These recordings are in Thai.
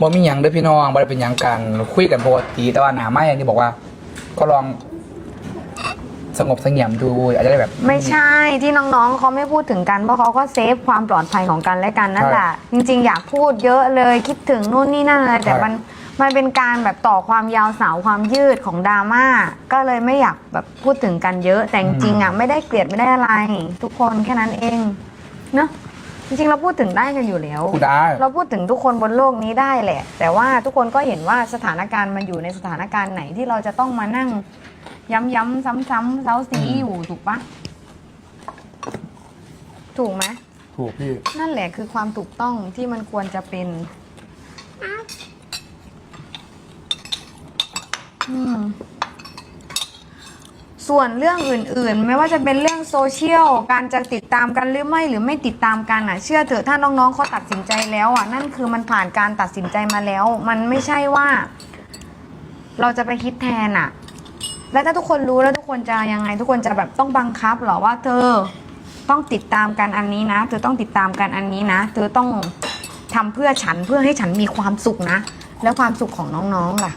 บ่มีหยังเด้อพี่น้องบ่ได้เป็นหยังกันคุยกันปกติแต่ว่าหนาไม้อย่างที่บอกว่า ก็ลองสงบเสงี่ยมดูอาจจะได้แบบ ไม่ใช่ที่น้องๆเขาไม่พูดถึงกันเพราะเขาก็เซฟความปลอดภัยของกันและกันนั่นแหละจริง ๆ อยากพูดเยอะเลยคิดถึงนู่นนี่นั่นเลยแต่ใช่มันมันเป็นการแบบต่อความยาวสาวความยืดของดราม่าก็เลยไม่อยากแบบพูดถึงกันเยอะแต่จริงๆอะไม่ได้เกลียดไม่ได้อะไร ทุกคนแค่นั้นเองเนอะ จริงๆเราพูดถึงได้กันอยู่แล้ว พูดได้ เราพูดถึงทุกคนบนโลกนี้ได้แหละ แต่ว่าทุกคนก็เห็นว่าสถานการณ์มันอยู่ในสถานการณ์ไหนที่เราจะต้องมานั่ง ย้ำๆซ้ำๆเซ้าซีอยู่ถูกปะถูกไหมถูกพี่ นั่นแหละคือความถูกต้องที่มันควรจะเป็นอืม ส่วนเรื่องอื่นๆ ไม่ว่าจะเป็นเรื่องโซเชียลการจะติดตามกันหรือไม่หรือไม่ติดตามกันอะเชื่อเถอะถ้าน้องๆเขาตัดสินใจแล้วอะนั่นคือมันผ่านการตัดสินใจมาแล้ว มันไม่ใช่ว่า เราจะไปคิดแทนอะ แล้วถ้าทุกคนรู้แล้วทุกคนจะยังไง ทุกคนจะแบบต้องบังคับหรอว่า เธอต้องติดตามกันอันนี้นะ เธอต้องติดตามกันอันนี้นะ เธอต้องทำเพื่อฉันเพื่อให้ฉันมีความสุขนะ แล้วความสุขของน้องๆล่ะ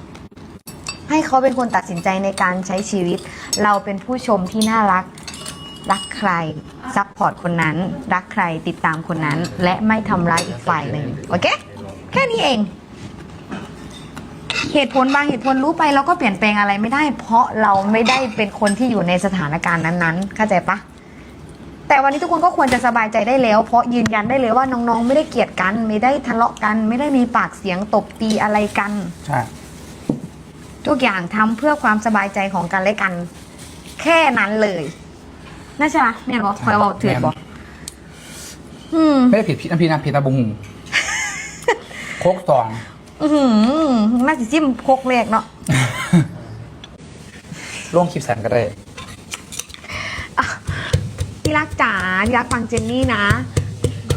ให้เขาเป็นคนตัดสินใจในการใช้ชีวิต เราเป็นผู้ชมที่น่ารัก รักใคร ซัพพอร์ตคนนั้น รักใครติดตามคนนั้น และไม่ทำร้ายอีกฝ่ายหนึ่งโอเค แค่นี้เอง เหตุผลบางเหตุผลรู้ไปเราก็เปลี่ยนแปลงอะไรไม่ได้ เพราะเราไม่ได้เป็นคนที่อยู่ในสถานการณ์นั้นๆ เข้าใจปะแต่วันนี้ทุกคนก็ควรจะสบายใจได้แล้ว เพราะยืนยันได้เลยว่าน้องๆ ไม่ได้เกลียดกัน ไม่ได้ทะเลาะกัน ไม่ได้มีปากเสียงตบตีอะไรกัน ใช่ ทุกอย่างทำเพื่อความสบายใจของกันและกัน แค่นั้นเลยน่าใช่ไหมแม่นบอกคอยบอกถือบอกอืมไม่ได้ผิดพี่น้ำพี่น้ำผิดตาบุงโคกตองอือหือน่าจะจิ้มโคกเลกเนาะล่วงคลิปแสนก็ได้ที่รักจ๋าที่รักฟังเจนนี่นะ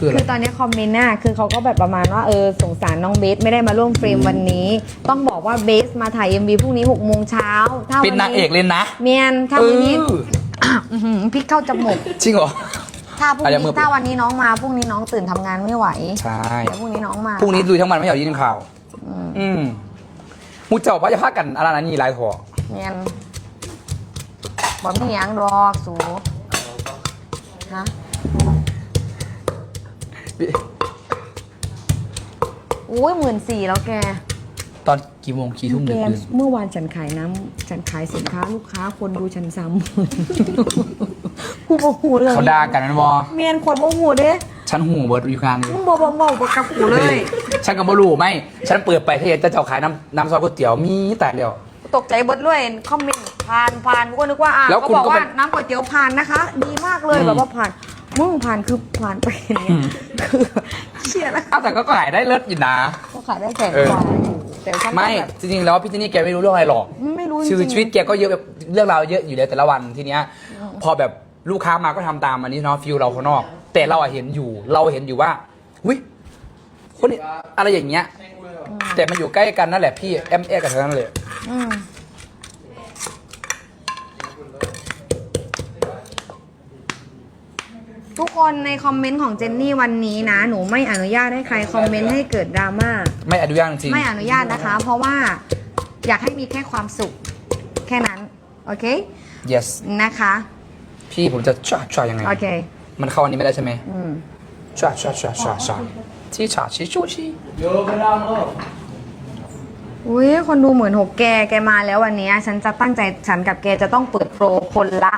คืออะไร คือตอนนี้คอมเมนต์น่ะคือเขาก็แบบประมาณว่าเออสงสารน้องเบสไม่ได้มาร่วมเฟรมวันนี้ ต้องบอกว่าเบสมาถ่าย MV พรุ่งนี้6โมงเช้าถ้าเป็นนางเอกเลยนะเมียนถ้าวันนี้เอออื้อหือพริกเข้าจมูกจริงเหรอ ถ้าพรุ่งอะเดี๋ยวมืนี้อ ถ้าวันนี้น้องมาพรุ่งนี้น้องตื่นทำงานไม่ไหวใช่เดี๋ยวพรุ่งนี้น้องมาพรุ่งนี้ดูทั้งวันไม่อยากยินข่าว อืมมูเจ้าว่าจะพากันอะไรนะนี่หลายหัวเมียนบ่มีหยังดอกสูฮะ อุ้ยหมื่นสี่แล้วแก ตอนกี่โมงกี่ทุ่มแกดึกดื่นเมื่อวานฉันขายน้ำฉันขายสินค้าลูกค้าคนดูฉันซ้ำกูบอกหูเลยเขาด่ากันมันบอเมียนคนบอกหูเด้ฉันหูเบิร์ดอยู่กลางเลยมึงบอกบอกบอกบอกกับกูเลย ฉันก็บ่รู้ไม่ ฉันเปิดไปที่จะเจ้าขายน้ำน้ำซอสก๋วยเตี๋ยวมีแต่เดียว ตกใจเบิดเลยคอมเมนต์ผ่านผ่านกูก็นึกว่าอะแล้วเขาคุณบอกก็ว่าเป็น น้ำก๋วยเตี๋ยวผ่านนะคะ ดีมากเลยอืมแบบว่าผ่าน มึงผ่านคือผ่านไปอย่างเงี้ยคือเชี่ยแล้วอ้าวแต่ก็ขายได้เลิศอยู่นะ ก็ขายได้แสนเออกว่าอยู่แต่ฉันก็ไม่แบบ จริงๆแล้วพี่เจนนี่แกไม่รู้เรื่องอะไรหรอกไม่รู้จชีวิตริงชีวิตแกก็เยอะแบบเรื่องราวเยอะอยู่แล้วแต่ละวันทีเนี้ย พอแบบลูกค้ามาก็ทำตามอันนี้เนาะฟิลเราข้างนอก แต่เราอะเห็นอยู่ เราเห็นอยู่ว่าวิคนนี้อะไรอย่างเงี้ย แต่มันอยู่ใกล้กันนั่นแหละพี่แอมเอกับเธอนั่นเลยอืม คนในคอมเมนต์ของเจนนี่วันนี้นะ หนูไม่อนุญาตให้ใครคอมเมนต์ให้เกิดดราม่าไม่อนุญาตจริง ไม่อนุญาตนะคะ เพราะว่าอยากให้มีแค่ความสุข แค่นั้น โอเค yes นะคะพี่ผมจะช่าช่ายังไง โอเค มันเข้าอันนี้ไม่ได้ใช่ไหมอืมช่าช่าช่าช่าช่าที่ฉาชิชูชีอุ้ยคนดูเหมือนหกแกแกมาแล้ววันนี้ ฉันจะตั้งใจฉันกับแกจะต้องเปิดโปรคนละ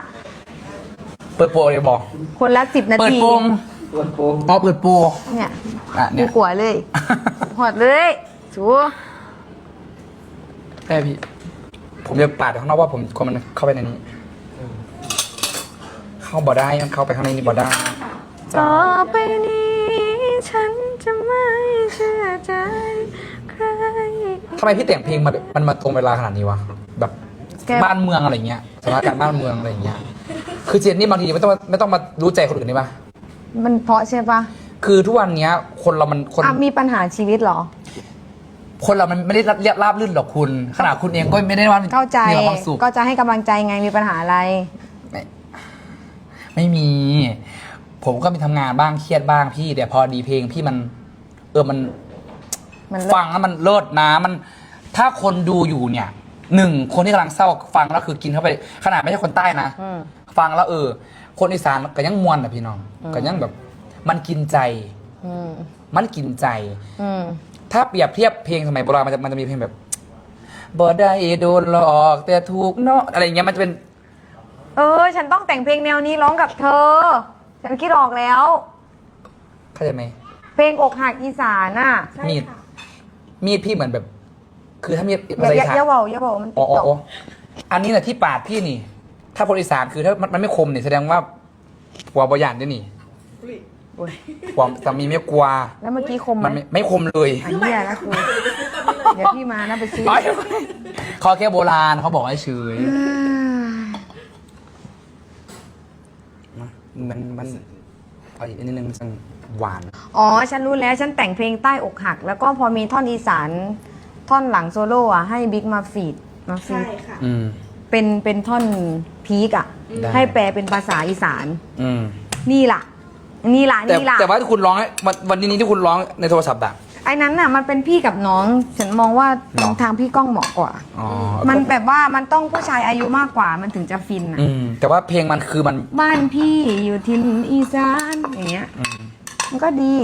เปิดโปรเลยบอก คนละสิบนาเปิดทีโปงอ๋อเปิดโปรเนี่ยอะกูเนี่ยกลัวเลย หอดเลยสูได้พี่ ผมจะปาดข้างนอกว่าผมกลัวมันเข้าไปในนี้ เข้าบ่ได้มันเข้าไปข้างในนี้บ่ได้ต่อไปนี้ ฉันจะไม่เชื่อใจใคร ทำไมพี่แต่งเพลงมาแบบมันมาตรงเวลาขนาดนี้วะแบบแก บ้านเมืองอะไรเงี้ยสถานการณ์บ้านเมืองอะไรเงี้ย คือเจนนี่บางทีไม่ต้องมาไม่ต้องมารู้ใจคนอื่นนี่ปะมันเพราะใช่ปะคือทุกวันเนี้ย คนเรามันคน อะมีปัญหาชีวิตเหรอ คนเรามันไม่ได้เรียบราบรื่นหรอกคุณ ขนาดคุณเองก็ไม่ได้ว่าเข้าใจ มีความสุขก็จะให้กำลังใจไงมีปัญหาอะไร ไม่ไม่มี ผมก็มีทำงานบ้างเครียดบ้างพี่ แต่พอดีเพลงพี่มัน เออมัน มันเลิศฟังแล้วมันเลิศนะมัน ถ้าคนดูอยู่เนี่ยหนึ่งคนที่กำลังเศร้าฟังแล้วคือกินเข้าไป ขนาดไม่ใช่คนใต้นะ อืม ฟังแล้วเออ คนอีสานก็ยังมวนนะพี่น้องอืมก็ยังแบบ มันกินใจ อืมมันกินใจ อืม ถ้าเปรียบเทียบเพลงสมัยโบราณมันจะมันจะมีเพลงแบบบ่ได้โดนหลอกแต่ถูกเนาะอะไรอย่างเงี้ยมันจะเป็น เออ ฉันต้องแต่งเพลงแนวนี้ร้องกับเธอ ฉันคิดออกแล้ว เข้าใจไหมเพลงอกหักอีสานน่ะมีดมีดพี่เหมือนแบบ คือถ้ามีดอภาษาย่าอีอย่าสานอย่าเบาอย่าเบามันอ๋ติอดอ๋อต่ออ๋ออันนี้แหละที่ปาดพี่นี่ ถ้าคนอีสานคือถ้ามันมันไม่คมเนี่ยแสดงว่าหัวบอยานด้วยนี่โอ้ยหัวสามีไม่กลัว แล้วเมื่อกี้คมไหมมันไม่ไม่คมเลยอันเนี้ยนะครูเดี๋ยวพี่มานะไปซื้อร้อยเขาแค่โบราณเขาบอกให้เฉยอืมมันมันเอาอีกนิดนึงมันจะหวาน อ๋อ ฉันรู้แล้ว ฉันแต่งเพลงใต้อกหัก แล้วก็พอมีท่อนอีสาน ท่อนหลังโซโล่อะให้บิ๊กมาฟีด มาฟีใช่ด ค่ะ อืม เป็นเป็นท่อนพีกอะได้ ให้แปลเป็นภาษาอีสาน อืมนี่ล่ะ นี่ล่ะแต่นี่ล่ะแต่ว่าที่คุณร้องวันวันนี้ที่คุณร้องในโทรศัพท์อะ ไอ้นั้นน่ะมันเป็นพี่กับน้อง ฉันมองว่าหรอ ทางพี่ก้องเหมาะกว่า อ๋อมันแบบว่ามันต้องผู้ชายอายุมากกว่ามันถึงจะฟินอะอืมแต่ว่าเพลงมันคือมันบ้านพี่อยู่ทินอีสานอย่างเงี้ย อืมมันก็ดี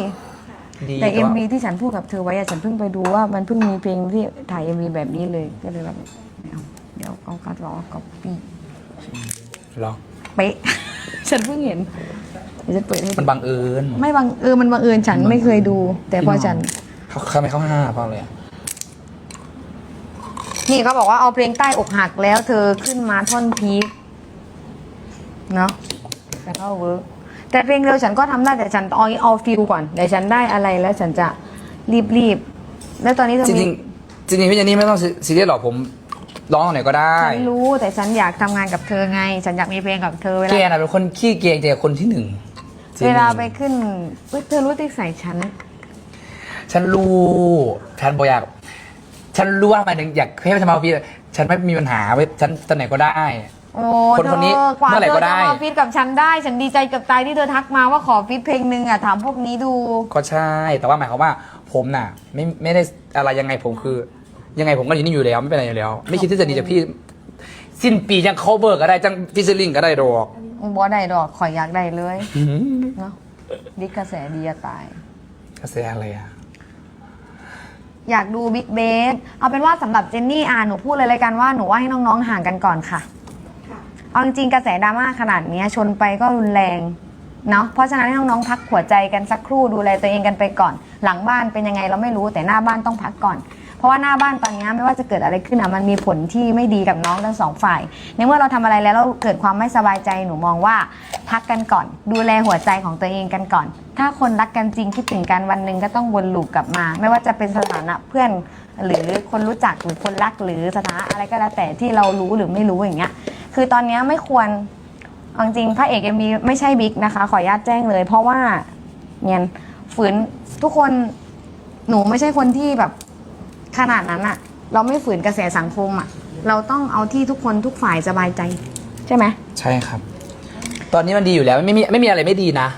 ดีแต่ว่า MV ที่ฉันพูดกับเธอไว้อะฉันเพิ่งไปดูว่ามันเพิ่งมีเพลงที่ถ่าย MV แบบนี้เลยก็เลยแบบไม่ เอาเดี๋ยวเอาการร้องก๊อปปี้เหรอ เป๊ะ ฉันเพิ่งเห็นเดี๋ยวจะเปิดให้มัดูนบังเอิญ ไม่บังเออมันบังเอิญฉันไม่เคยดู แต่พอฉัน เขาเขาไม่เข้าห้าเพราะอะไรอะนี่เขาบอกว่าเอาเพลงใต้อกหักแล้วเธอขึ้นมาท่อนพีคเนาะแต่ก็เวิร์กแต่เพลงเร็วฉันก็ทำได้แต่ฉันเอาเอาฟิลก่อนเดี๋ยวฉันได้อะไรแล้วฉันจะรีบรีบๆแล้วตอนนี้เธอจมีริงๆจริงๆพี่เจนนี่ไม่ต้องซีเรียสหรอกผม ร้องตรงไหนก็ได้ ฉันรู้แต่ฉันอยากทำงานกับเธอไง ฉันอยากมีเพลงกับเธอเวแกลาน่ะเป็นคนขี้เกรงใจคนที่หนึ่งจริงเวลาไปขึ้นเว้ยเธอรู้ติใส่ฉัน ฉันรู้ ฉันบอกอยาก ฉันรู้ว่าทำไมถึงอยากให้มาทำมาพี่ฉันไม่มีปัญหาเว้ยฉันตอนไหนก็ได้ โอ้คนคนนี้เธอกว่าเมื่อไหร่เธก็อได้จะมาฟีดกับฉันได้ ฉันดีใจกับตายที่เธอทักมาว่าขอฟีดเพลงหนึ่งอะถามพวกนี้ดู ก็ใช่ แต่ว่าหมายความว่า ผมน่ะ ไม่ไม่ได้อะไรยังไงผมคือ ยังไงผมก็อยู่นี่อยู่แล้ว ไม่เป็นไรอยู่แล้ว ไม่คิดที่จะดีจากพี่ สิ้นปียัง cover ก็ได้จังฟิชเชอร์ลิงก็ได้ดอกบอได้ดอกขอยอยากได้เลยเนาะดิกกระแสดีจะตาย กระแสอะไรอะอยากดูบิ๊กเบสเอาเป็นว่าสำหรับเจนนี่อะหนูพูดเลยเลยกันว่าหนูว่าให้น้องๆห่างกันก่อนค่ะค่ะ เอาจริงๆกระแสดราม่าขนาดเนี้ยชนไปก็รุนแรงเนาะเพราะฉะนั้นให้น้องๆพักหัวใจกันสักครู่ดูแลตัวเองกันไปก่อน หลังบ้านเป็นยังไงเราไม่รู้แต่หน้าบ้านต้องพักก่อน เพราะว่าหน้าบ้านตอนนี้ไม่ว่าจะเกิดอะไรขึ้นอะมันมีผลที่ไม่ดีกับน้องทั้งสองฝ่าย ในเมื่อเราทำอะไรแล้วเราเกิดความไม่สบายใจหนูมองว่าพักกันก่อน ดูแลหัวใจของตัวเองกันก่อน ถ้าคนรักกันจริงคิดถึงกันวันหนึ่งก็ต้องวนลูปกลับมา ไม่ว่าจะเป็นสถานะเพื่อนหรือคนรู้จักหรือคนรักหรือสถานะอะไรก็แล้วแต่ที่เรารู้หรือไม่รู้อย่างเงี้ย คือตอนนี้ไม่ควรเอาจริงพระเอกเอ็มบีไม่ใช่บิ๊กนะคะ ขออนุญาตแจ้งเลย เพราะว่าเนี่ยฝืนทุกคนหนูไม่ใช่คนที่แบบ ขนาดนั้นอะเราไม่ฝืนกระแสสังคมอะเราต้องเอาที่ทุกคนทุกฝ่ายสบายใจ ใช่ไหม ใช่ครับ ตอนนี้มันดีอยู่แล้วไม่มีไม่มีอะไรไม่ดีนะ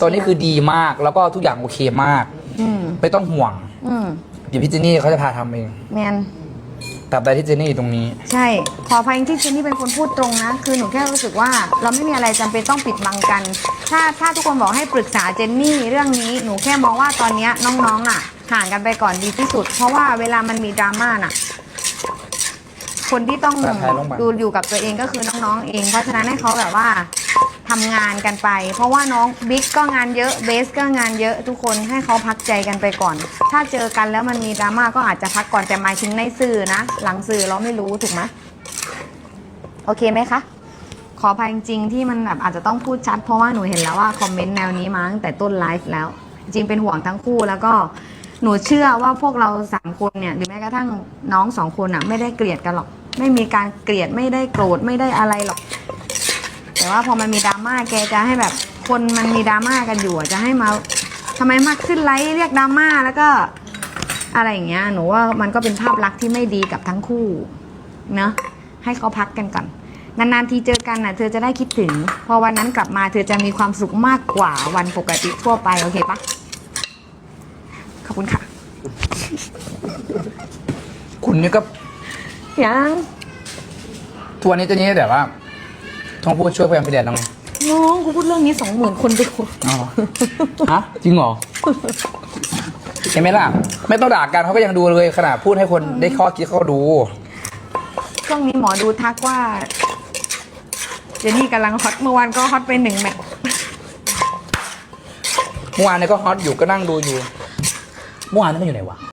ตอนนี้คือดีมากแล้วก็ทุกอย่างโอเคมาก อืมไม่ต้องห่วง อืมเดี๋ยวพี่เจนนี่เขาจะพาทำเองแมน ตราบใดที่เจนนี่อยู่ตรงนี้ ใช่ ขออภัยที่เจนนี่เป็นคนพูดตรงนะ คือหนูแค่รู้สึกว่าเราไม่มีอะไรจำเป็นต้องปิดบังกัน ถ้าถ้าทุกคนบอกให้ปรึกษาเจนนี่เรื่องนี้ หนูแค่มองว่าตอนเนี้ยน้องๆอะ ห่างกันไปก่อนดีที่สุด เพราะว่าเวลามันมีดราม่าน่ะ คนที่ต้องประธานโรงพยาบาลดูอยู่กับตัวเองก็คือน้องๆเอง เพราะฉะนั้นให้เขาแบบว่าทำงานกันไป เพราะว่าน้องบิ๊กก็งานเยอะเบสก็งานเยอะทุกคนให้เขาพักใจกันไปก่อน ถ้าเจอกันแล้วมันมีดราม่าก็อาจจะพักก่อนแต่หมายถึงในสื่อนะ หลังสื่อเราไม่รู้ถูกไหมโอเคไหมคะ ขออภัยจริงๆที่มันแบบอาจจะต้องพูดชัด เพราะว่าหนูเห็นแล้วว่าคอมเมนต์แนวนี้มาตั้งแต่ต้นไลฟ์แล้ว จริงเป็นห่วงทั้งคู่แล้วก็ หนูเชื่อว่าพวกเราสามคนเนี่ยหรือแม้กระทั่งน้องสองคนอะ ไม่ได้เกลียดกันหรอก ไม่มีการเกลียดไม่ได้โกรธไม่ได้อะไรหรอก แต่ว่าพอมันมีดราม่าแกจะให้แบบคนมันมีดราม่ากันอยู่อะจะให้มาทำไมมาขึ้นไลฟ์เรียกดราม่าแล้วก็อะไรอย่างเงี้ยหนูว่ามันก็เป็นภาพลักษณ์ที่ไม่ดีกับทั้งคู่เนอะให้เขาพักกันก่อนนานๆทีเจอกันน่ะเธอจะได้คิดถึง พอวันนั้นกลับมาเธอจะมีความสุขมากกว่าวันปกติทั่วไปโอเคปะ อบคุณค่ะ คุณนี่ก็ยังทัวร์นี้ตัวนี้แบบว่าทองพูดช่วยพยายามไปเรียนน้องไงน้องกูพูดเรื่องนี้สองหมื่นคนดูอ๋อฮะจริงเหรอเห็นไหมล่ะ ไม่ต้องด่ากันเขาก็ยังดูเลยขนาดพูดให้คนได้ข้อคิดเขาก็ดู ช่วงนี้หมอดูทักว่าเจนนี่กำลังฮอตเมื่อวานก็ฮอตไปหนึ่งแมตช์เมื่อวานเนี่ยก็ฮอตอยู่ก็นั่งดูอยู่ เมื่อวานนี่ไม่อยู่ไหนวะ